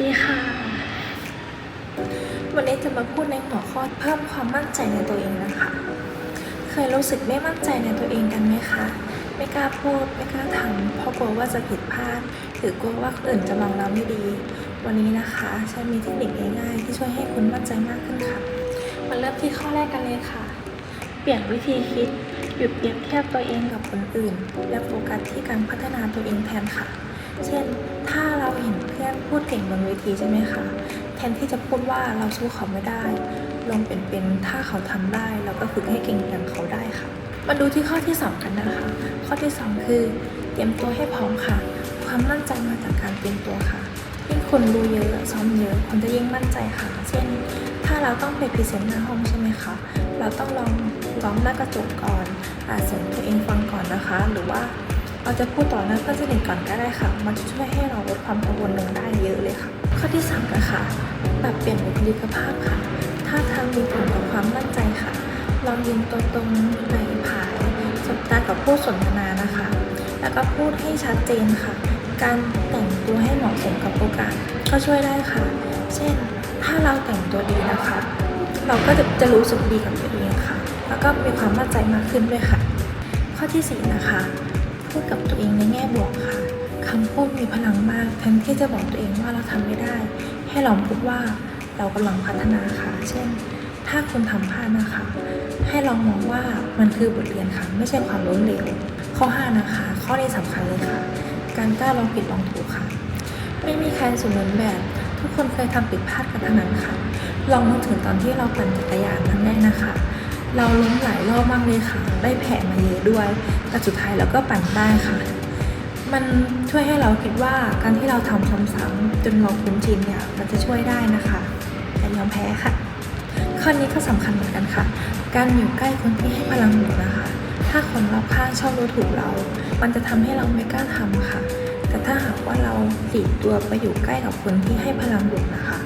ดีค่ะ วันนี้จะมาพูดในหัวข้อเพิ่มความมั่นใจในตัวเองนะคะ เคยรู้สึกไม่มั่นใจในตัวเองกันไหมคะ ไม่กล้าพูด ไม่กล้าทำเพราะกลัวว่าจะผิดพลาด หรือกลัวว่าคนอื่นจะมองเราไม่ดี วันนี้นะคะฉันมีเทคนิคง่ายๆ ที่ช่วยให้คุณมั่นใจมากขึ้นค่ะ มาเริ่มที่ข้อแรกกันเลยค่ะ เปลี่ยนวิธีคิด หยุดเปรียบเทียบตัวเองกับคนอื่น และโฟกัสที่การพัฒนาตัวเองแทนค่ะ เช่น อนพูดเก่งบนเวทีใช่ไหมคะแทนที่จะพูดว่าเราสู้เขาไม่ได้ ลองเป็นเป็นถ้าเขาทำได้เราก็ฝึกให้เก่งอย่างเขาได้ค่ะ มาดูที่ข้อที่สองกันนะคะ ข้อที่สองคือ เตรียมตัวให้พร้อมค่ะ ความมั่นใจมาจากการเตรียมตัวค่ะยิ่งคนรู้เยอะซ้อมเยอะคนจะยิ่งมั่นใจค่ะ เช่น ถ้าเราต้องไปพรีเซนต์หน้าห้องใช่ไหมคะเราต้องลองร้องหน้ากระจกก่อนอ่านเสียงตัวเองฟังก่อนนะคะ หรือว่า เราจะพูดต่อหน้าเพื่อนสนิทก่อนก็ได้ค่ะ มันจะช่วยให้เราลดความกังวลลงได้เยอะเลยค่ะ ข้อที่สามนะคะปรับเปลี่ยนบุคลิกภาพค่ะถ้าทางมีผลต่อความมั่นใจค่ะ ลองยืนตัวตรงไหลผายสบตากับผู้สนทนานะคะ แล้วก็พูดให้ชัดเจนค่ะ การแต่งตัวให้เหมาะสมกับโอกาสก็ช่วยได้ค่ะ เช่น ถ้าเราแต่งตัวดีนะคะ เราก็จะจะรู้สึกดีกับตัวเองค่ะ แล้วก็มีความมั่นใจมากขึ้นด้วยค่ะ ข้อที่สี่นะคะ พูดกับตัวเองในแง่บวกค่ะคำพูดมีพลังมากแทนที่จะบอกตัวเองว่าเราทำไม่ได้ ให้ลองพูดว่าเรากำลังพัฒนาค่ะ เช่น ถ้าคุณทำพลาดนะคะ ให้ลองมองว่ามันคือบทเรียนค่ะ ไม่ใช่ความล้มเหลวข้อ 5 นะคะ ข้อนี้สำคัญเลยค่ะ การกล้าลองผิดลองถูกค่ะ ไม่มีใครสมบูรณ์แบบ ทุกคนเคยทำผิดพลาดกันทั้งนั้นค่ะ ลองนึกถึงตอนที่เราปั่นจักรยานครั้งแรกนะคะ เราล้มหลายรอบมากเลยค่ะ ได้แผลมาเยอะด้วย แต่สุดท้ายเราก็ปั่นได้ค่ะ มันช่วยให้เราคิดว่าการที่เราทำซ้ำๆจนเราคุ้นชินเนี่ยมันจะช่วยได้นะคะอย่ายอมแพ้ค่ะ ข้อนี้ก็สำคัญเหมือนกันค่ะ การอยู่ใกล้คนที่ให้พลังบวกนะคะ ถ้าคนรอบข้างชอบดูถูกเรา มันจะทำให้เราไม่กล้าทำค่ะ แต่ถ้าหากว่าเราปลีกตัวไปอยู่ใกล้กับคนที่ให้พลังบวกนะคะ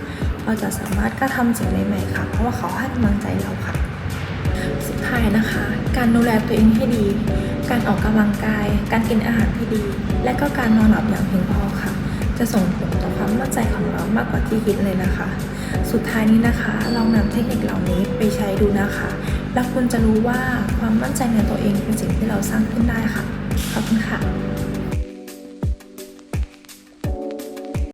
เราจะสามารถกล้าทำสิ่งใหม่ๆค่ะ เพราะว่าเขาให้กำลังใจเราค่ะ สุดท้ายนะคะ การดูแลตัวเองให้ดี การออกกำลังกาย การกินอาหารที่ดี และก็การนอนหลับอย่างเพียงพอค่ะ จะส่งผลต่อความมั่นใจของเรามากกว่าที่คิดเลยนะคะ สุดท้ายนี้นะคะลองนำเทคนิคเหล่านี้ไปใช้ดูนะคะ แล้วคุณจะรู้ว่าความมั่นใจในตัวเองเป็นสิ่งที่เราสร้างขึ้นได้ค่ะ ขอบคุณค่ะ